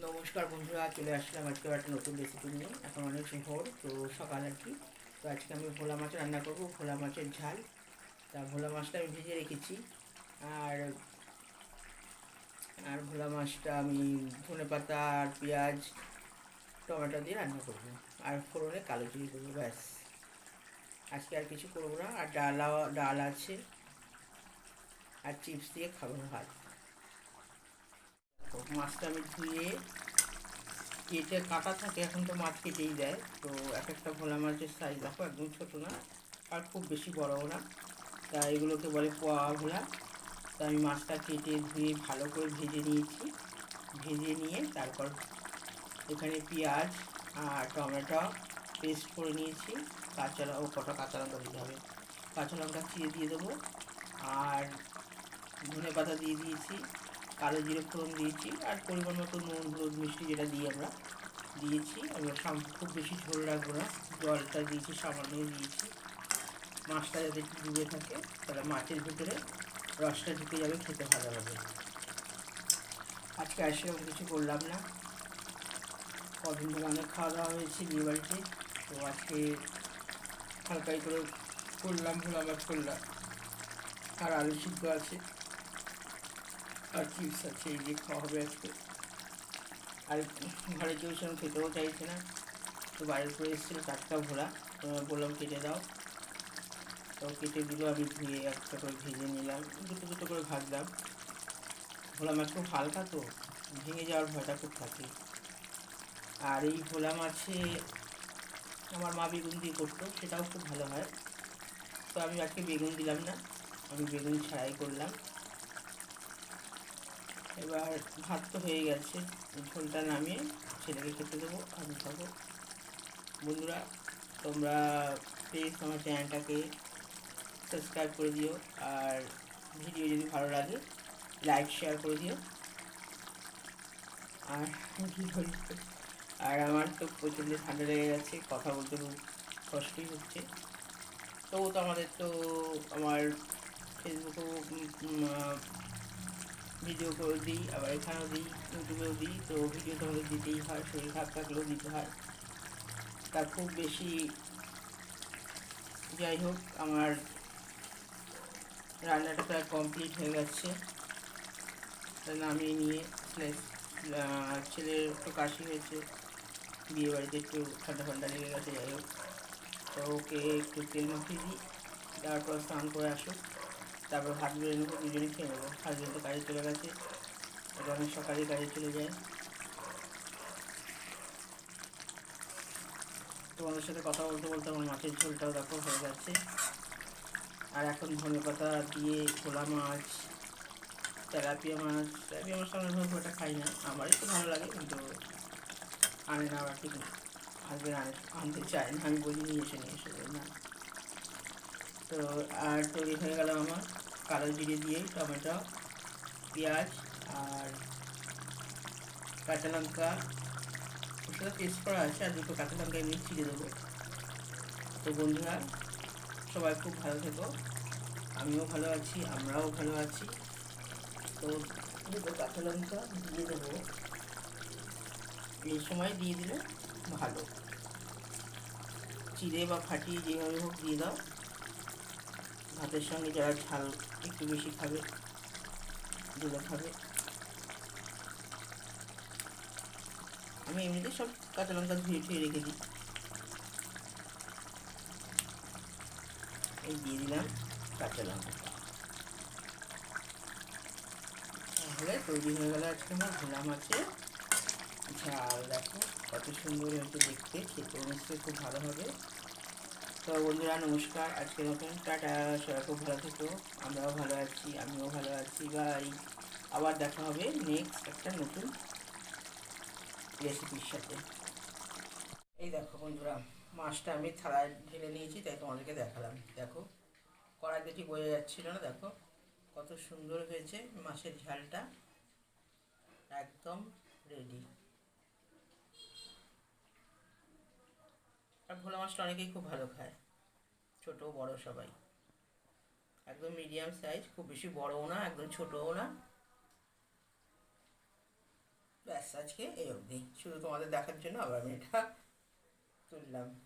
নমস্কার বন্ধুরা, চলে আসলাম আজকে একটা নতুন রেসিপি নিয়ে। এখন অনেক ভোর তো সকাল আর কি। তো আজকে আমি ভোলা মাছ রান্না করব, ভোলা মাছের ঝাল। তা ভোলা মাছটা আমি ভেজে রেখেছি। আর আর ভোলা মাছটা আমি ধনে পাতা আর পেঁয়াজ, টমেটো দিয়ে রান্না করব। আর ফোড়নে কালো জিরে করব, ব্যাস। আজকে আর কিছু করব না। আর ডালা, ডাল আছে। আর চিপস দিয়ে খাব ভাত। মাছটা আমি ধুয়ে কেটে কাটা থাকে, এখন তো মাছ কেটেই দেয় তো এক একটা ভোলা মাছের সাইজ দেখো, একদম ছোটো না, আর খুব বেশি বড়ও না। তা এগুলোকে বলে পোয়া ভোলা। তা আমি মাছটা কেটে ধুয়ে ভালো করে ভেজে নিয়েছি। ভেজে নিয়ে তারপর এখানে পেঁয়াজ আর টমেটো পেস্ট করে নিয়েছি। কাঁচা ও কটা কাঁচা লঙ্কা দিতে হবে। কাঁচা লঙ্কা চিড়ে দিয়ে দেবো। আর ধনে পাতা দিয়ে দিয়েছি। কালো জিরে ফোড়ন দিয়েছি আর পরিমাণ মতো নুন, হলুদ, মিষ্টি যেটা দিই আমরা, দিয়েছি। সাম- খুব বেশি ঝোল রাখব না। জলটা দিয়েছি, সামান্য দিয়েছি। মাছটা যাতে একটু ডুবে থাকে, তাহলে মাছের ভিতরে রসটা ঢুকে যাবে, খেতে ভালো হবে। আজকে আর সেরকম কিছু করলাম না। কদিন ধরে অনেক খাওয়া দাওয়া হয়েছে বিয়ে বাড়িতে, তো আজকে হালকাই করে করলাম ভোলা করলাম। আর আলু সিদ্ধ আছে। আর চিপস আছে, এই যে খাওয়া হবে আজকে। আর ঘরে কেউ সেরকম খেতেও চাইছে না। তো বাইরে করে এসেছিল টাটকা ভোলা। তো বললাম, কেটে দাও। তো কেটে দিল, আমি ধুয়ে একটা করে ভেজে নিলাম। দুটো দুটো করে ভাজলাম। ভোলা মাছ খুব হালকা তো, ভেঙে যাওয়ার ভয়টা খুব থাকে। আর এই ভোলা মাছে আমার মা বেগুন দিয়ে করতো, সেটাও খুব ভালো হয়। তো আমি আজকে বেগুন দিলাম না, আমি বেগুন ছাড়াই করলাম। এবার ভাত তো হয়ে গেছে। ঝোলটা নামিয়ে ছেলেকে খেতে দেবো, আমি খাব। বন্ধুরা, তোমরা প্লিজ আমার চ্যানেলটাকে সাবস্ক্রাইব করে দিও আর ভিডিও যদি ভালো লাগে লাইক শেয়ার করে দিও। আর আর আমার তো প্রচণ্ড ঠান্ডা লেগে গেছে, কথা বলতে খুব কষ্টই হচ্ছে। তবু তো আমাদের তো আমার ফেসবুকেও ভিডিও করে দিই, আবার এখানেও দিই, ইউটিউবেও দিই, তো ভিডিও তো আমাদের দিতেই হয়, শরীর খারাপ থাকলেও দিতে হয়। তা খুব বেশি যাই হোক, আমার রান্নাটা প্রায় কমপ্লিট হয়ে গেছে। নামিয়ে নিয়ে ছেলে ছেলের একটু কাশি হয়েছে, বিয়ে বাড়িতে একটু ঠান্ডা ঠান্ডা লেগে গেছে, যাই হোক। তো ওকে একটু তেল মাখিয়ে দিই, তারপর স্নান করে আসুক। তারপর ভাত বেড়ে নেব দুজনে খেয়ে নেব। হাজবেন্ড তো কাজে চলে গেছে। এবার অনেক সকালে কাজে চলে যায় তোমাদের সাথে কথা বলতে বলতে আমার মাছের ঝোলটাও দেখো হয়ে যাচ্ছে আর এখন ধনে পাতা দিয়ে খোলা মাছ, তেলাপিয়া মাছ। তেলাপিয়া মাছটা আমরা খুব একটা খাই না। আমারই তো ভালো লাগে, কিন্তু আনে না, আবার ঠিক হাজবেন্ড আনে আনতে চায় না। আমি বলি নিয়ে এসে নিয়ে এসে না। তো, আর তৈরি হয়ে গেল আমার। কালো জিরে দিয়ে টমেটো, পেঁয়াজ আর কাঁচা লঙ্কা সাথে পেস্ট করা আছে আর দুটো কাঁচা লঙ্কা এমনি ছিঁড়ে দেবো। তো বন্ধুরা, সবাই খুব ভালো থেকো। আমিও ভালো আছি, আমরাও ভালো আছি। তো দুটো কাঁচা লঙ্কা দিয়ে দেবো। এই সময় দিয়ে দিলে ভালো। চিড়ে বা ফাটিয়ে যেভাবে হোক দিয়ে দাও। ভাতের সঙ্গে যারা ঝাল একটু বেশি খাবে দিলে খাবে। আমি এমনিতে সব কাঁচা লঙ্কা ধুয়ে ধুয়ে রেখে দিই। এই দিয়ে দিলাম কাঁচা লঙ্কা। তাহলে তৈরি হয়ে গেল আজকে আমার ভোলা মাছের ঝাল। দেখো কত সুন্দর হয়েছে দেখতে, খেতেও নিশ্চয়ই খুব ভালো হবে। তো বন্ধুরা, নমস্কার। আজকে নতুন টাটা, সবাই খুব ভালো থেকো। আমরাও ভালো আছি, আমিও ভালো আছি। বাই। আবার দেখা হবে নেক্সট একটা নতুন রেসিপির সাথে। এই দেখো বন্ধুরা, মাছটা আমি থালায় ঢেলে নিয়েছি, তাই তোমাদেরকে দেখালাম। দেখো, কড়াই দেখি বোঝা যাচ্ছিল না, দেখো। কত সুন্দর হয়েছে মাছের ঝালটা। একদম রেডি আর ভোলা মাছটা অনেকেই খুব ভালো খায়। ছোট, বড় সবাই। একদম মিডিয়াম সাইজ খুব বেশি বড়ও না, একদম ছোটও না। ব্যাস, আজকে এই অবধি। শুধু তোমাদের দেখার জন্য আবার আমি এটা তুললাম।